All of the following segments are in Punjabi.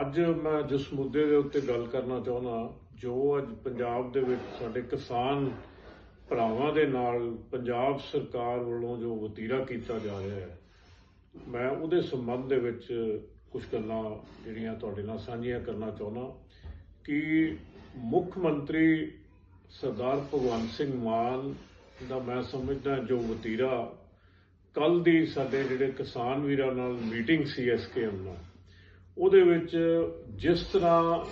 ਅੱਜ ਮੈਂ ਜਿਸ ਮੁੱਦੇ ਦੇ ਉੱਤੇ ਗੱਲ ਕਰਨਾ ਚਾਹੁੰਦਾ, ਜੋ ਅੱਜ ਪੰਜਾਬ ਦੇ ਵਿੱਚ ਸਾਡੇ ਕਿਸਾਨ ਭਰਾਵਾਂ ਦੇ ਨਾਲ ਪੰਜਾਬ ਸਰਕਾਰ ਵੱਲੋਂ ਜੋ ਵਤੀਰਾ ਕੀਤਾ ਜਾ ਰਿਹਾ ਹੈ, ਮੈਂ ਉਹਦੇ ਸੰਬੰਧ ਦੇ ਵਿੱਚ ਕੁਝ ਗੱਲਾਂ ਜਿਹੜੀਆਂ ਤੁਹਾਡੇ ਨਾਲ ਸਾਂਝੀਆਂ ਕਰਨਾ ਚਾਹੁੰਦਾ ਕਿ ਮੁੱਖ ਮੰਤਰੀ ਸਰਦਾਰ ਭਗਵੰਤ ਸਿੰਘ ਮਾਨ ਦਾ ਮੈਂ ਸਮਝਦਾ ਜੋ ਵਤੀਰਾ ਕੱਲ ਦੀ ਸਾਡੇ ਜਿਹੜੇ ਕਿਸਾਨ ਵੀਰਾਂ ਨਾਲ ਮੀਟਿੰਗ ਸੀ ਐਸਕੇਐਮ ਨਾਲ ਉਹਦੇ ਵਿੱਚ ਜਿਸ ਤਰ੍ਹਾਂ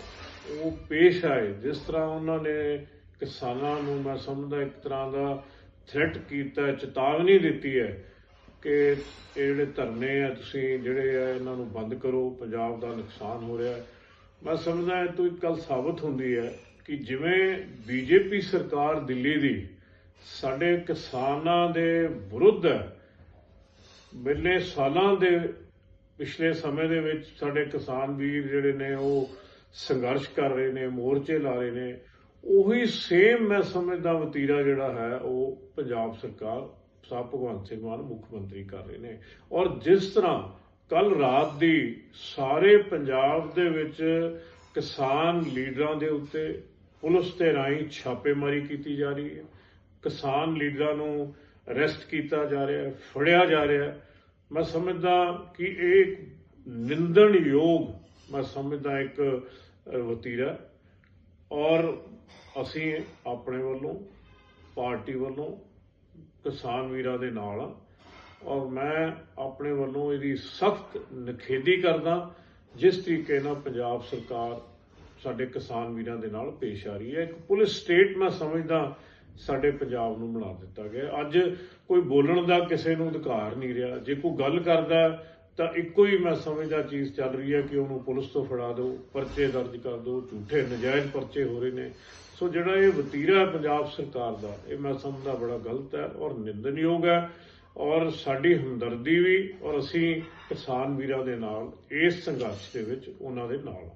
ਉਹ ਪੇਸ਼ ਆਏ, ਜਿਸ ਤਰ੍ਹਾਂ ਉਹਨਾਂ ਨੇ ਕਿਸਾਨਾਂ ਨੂੰ ਮੈਂ ਸਮਝਦਾ ਇੱਕ ਤਰ੍ਹਾਂ ਦਾ ਥ੍ਰੈਟ ਕੀਤਾ, ਚੇਤਾਵਨੀ ਦਿੱਤੀ ਹੈ ਕਿ ਇਹ ਜਿਹੜੇ ਧਰਨੇ ਆ, ਤੁਸੀਂ ਜਿਹੜੇ ਆ, ਇਹਨਾਂ ਨੂੰ ਬੰਦ ਕਰੋ, ਪੰਜਾਬ ਦਾ ਨੁਕਸਾਨ ਹੋ ਰਿਹਾ ਹੈ। ਮੈਂ ਸਮਝਦਾ ਇਹ ਤੋਂ ਇੱਕ ਗੱਲ ਸਾਬਤ ਹੁੰਦੀ ਹੈ ਕਿ ਜਿਵੇਂ ਬੀਜੇਪੀ ਸਰਕਾਰ ਦਿੱਲੀ ਦੀ ਸਾਡੇ ਕਿਸਾਨਾਂ ਦੇ ਵਿਰੁੱਧ ਹੈ ਬਿੱਲੇ ਸਾਲਾਂ ਦੇ ਪਿਛਲੇ ਸਮੇਂ ਦੇ ਵਿੱਚ ਸਾਡੇ ਕਿਸਾਨ ਵੀਰ ਜਿਹੜੇ ਨੇ ਉਹ ਸੰਘਰਸ਼ ਕਰ ਰਹੇ ਨੇ, ਮੋਰਚੇ ਲਾ ਰਹੇ ਨੇ, ਉਹੀ ਸੇਮ ਮੈਂ ਸਮਝਦਾ ਵਤੀਰਾ ਜਿਹੜਾ ਹੈ, ਉਹ ਪੰਜਾਬ ਸਰਕਾਰ ਸਾਹਿਬ ਭਗਵੰਤ ਸਿੰਘ ਮਾਨ ਮੁੱਖ ਮੰਤਰੀ ਕਰ ਰਹੇ ਨੇ। ਔਰ ਜਿਸ ਤਰ੍ਹਾਂ ਕੱਲ ਰਾਤ ਦੀ ਸਾਰੇ ਪੰਜਾਬ ਦੇ ਵਿੱਚ ਕਿਸਾਨ ਲੀਡਰਾਂ ਦੇ ਉੱਤੇ ਪੁਲਿਸ ਦੇ ਰਾਹੀਂ ਛਾਪੇਮਾਰੀ ਕੀਤੀ ਜਾ ਰਹੀ ਹੈ। ਕਿਸਾਨ ਲੀਡਰਾਂ ਨੂੰ ਅਰੈਸਟ ਕੀਤਾ ਜਾ ਰਿਹਾ ਹੈ, ਫੜਿਆ ਜਾ ਰਿਹਾ ਹੈ। ਮੈਂ ਸਮਝਦਾ ਕਿ ਇਹ ਇੱਕ ਨਿੰਦਣਯੋਗ ਮੈਂ ਸਮਝਦਾ ਇੱਕ ਵਤੀਰਾ ਔਰ ਅਸੀਂ ਆਪਣੇ ਵੱਲੋਂ, ਪਾਰਟੀ ਵੱਲੋਂ ਕਿਸਾਨ ਵੀਰਾਂ ਦੇ ਨਾਲ ਹਾਂ। ਔਰ ਮੈਂ ਆਪਣੇ ਵੱਲੋਂ ਇਹਦੀ ਸਖਤ ਨਿਖੇਧੀ ਕਰਦਾ, ਜਿਸ ਤਰੀਕੇ ਨਾਲ ਪੰਜਾਬ ਸਰਕਾਰ ਸਾਡੇ ਕਿਸਾਨ ਵੀਰਾਂ ਦੇ ਨਾਲ ਪੇਸ਼ ਆ ਰਹੀ ਹੈ। ਇੱਕ ਪੁਲਿਸ ਸਟੇਟ ਮੈਂ ਸਮਝਦਾ ਸਾਡੇ ਪੰਜਾਬ ਨੂੰ ਬਣਾ ਦਿੱਤਾ ਗਿਆ। ਅੱਜ ਕੋਈ ਬੋਲਣ ਦਾ ਕਿਸੇ ਨੂੰ ਅਧਿਕਾਰ ਨਹੀਂ ਰਿਹਾ। ਜੇ ਕੋਈ ਗੱਲ ਕਰਦਾ ਤਾਂ ਇੱਕੋ ਹੀ ਮੈਂ ਸਮਝਦਾ ਚੀਜ਼ ਚੱਲ ਰਹੀ ਹੈ ਕਿ ਉਹਨੂੰ ਪੁਲਿਸ ਤੋਂ ਫੜਾ ਦਿਓ, ਪਰਚੇ ਦਰਜ ਕਰ ਦਿਓ, ਝੂਠੇ ਨਜਾਇਜ਼ ਪਰਚੇ ਹੋ ਰਹੇ ਨੇ। ਸੋ ਜਿਹੜਾ ਇਹ ਵਤੀਰਾ ਪੰਜਾਬ ਸਰਕਾਰ ਦਾ, ਇਹ ਮੈਂ ਸਮਝਦਾ ਬੜਾ ਗਲਤ ਹੈ ਔਰ ਨਿੰਦਨਯੋਗ ਹੈ। ਔਰ ਸਾਡੀ ਹਮਦਰਦੀ ਵੀ ਔਰ ਅਸੀਂ ਕਿਸਾਨ ਵੀਰਾਂ ਦੇ ਨਾਲ ਇਸ ਸੰਘਰਸ਼ ਦੇ ਵਿੱਚ ਉਹਨਾਂ ਦੇ ਨਾਲ